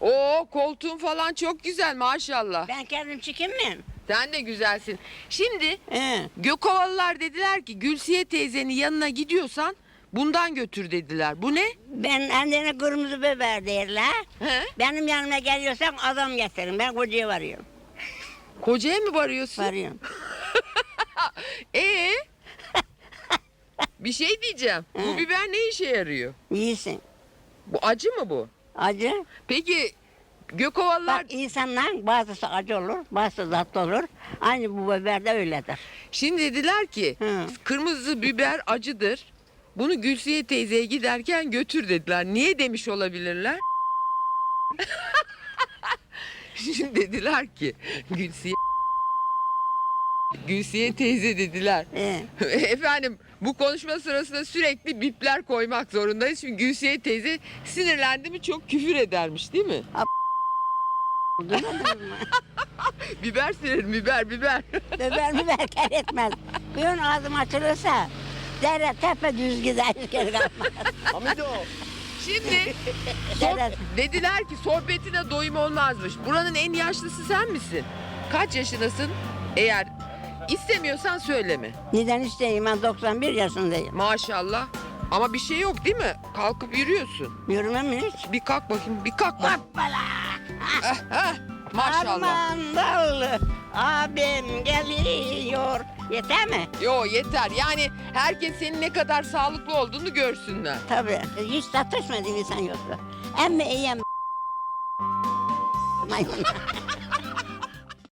Oo koltuğun falan çok güzel maşallah. Ben kendim çıkayım mı? Sen de güzelsin. Şimdi He. Gökovalılar dediler ki Gülsiye teyzenin yanına gidiyorsan bundan götür dediler. Bu ne? Ben annene kırmızı biber derler. He? Benim yanıma geliyorsan adam getirin. Ben kocaya varıyorum. Kocaya mı varıyorsun? Varıyorum. Ee? bir şey diyeceğim. Bu biber ne işe yarıyor? İyisin. Bu acı mı bu? Acı. Peki Gökovalılar Bak insanlar bazısı acı olur, bazısı tatlı olur. Aynı bu biber de öyledir. şimdi dediler ki Hı. kırmızı biber acıdır. Bunu Gülsiye teyzeye giderken götür dediler. Niye demiş olabilirler? Şimdi dediler ki Gülsiye Gülsiye teyze dediler. He. Efendim bu konuşma sırasında sürekli bipler koymak zorundayız. Çünkü Gülsiye teyze sinirlendi mi çok küfür edermiş değil mi? Biber silerim biber biber. biber biber kar etmez. Bir gün ağzım açılırsa dere tepe düz gider. geri kalmaz. Hamido. Şimdi soh- dediler ki sohbetine doyum olmazmış. Buranın en yaşlısı sen misin? Kaç yaşındasın? Eğer istemiyorsan söyleme. Neden isteyeyim ben 91 yaşındayım. Maşallah. Ama bir şey yok değil mi? Kalkıp yürüyorsun. Yürümem mi hiç? Bir kalk bakayım, bir kalk bak. Hoppala. Eh, eh, maşallah. Arman dallı abim geliyor. Yeter mi? Yo yeter. Yani herkes senin ne kadar sağlıklı olduğunu görsünler. Tabii. Hiç tartışmadığım insan yoktu. Emme iyiyem. Maymun.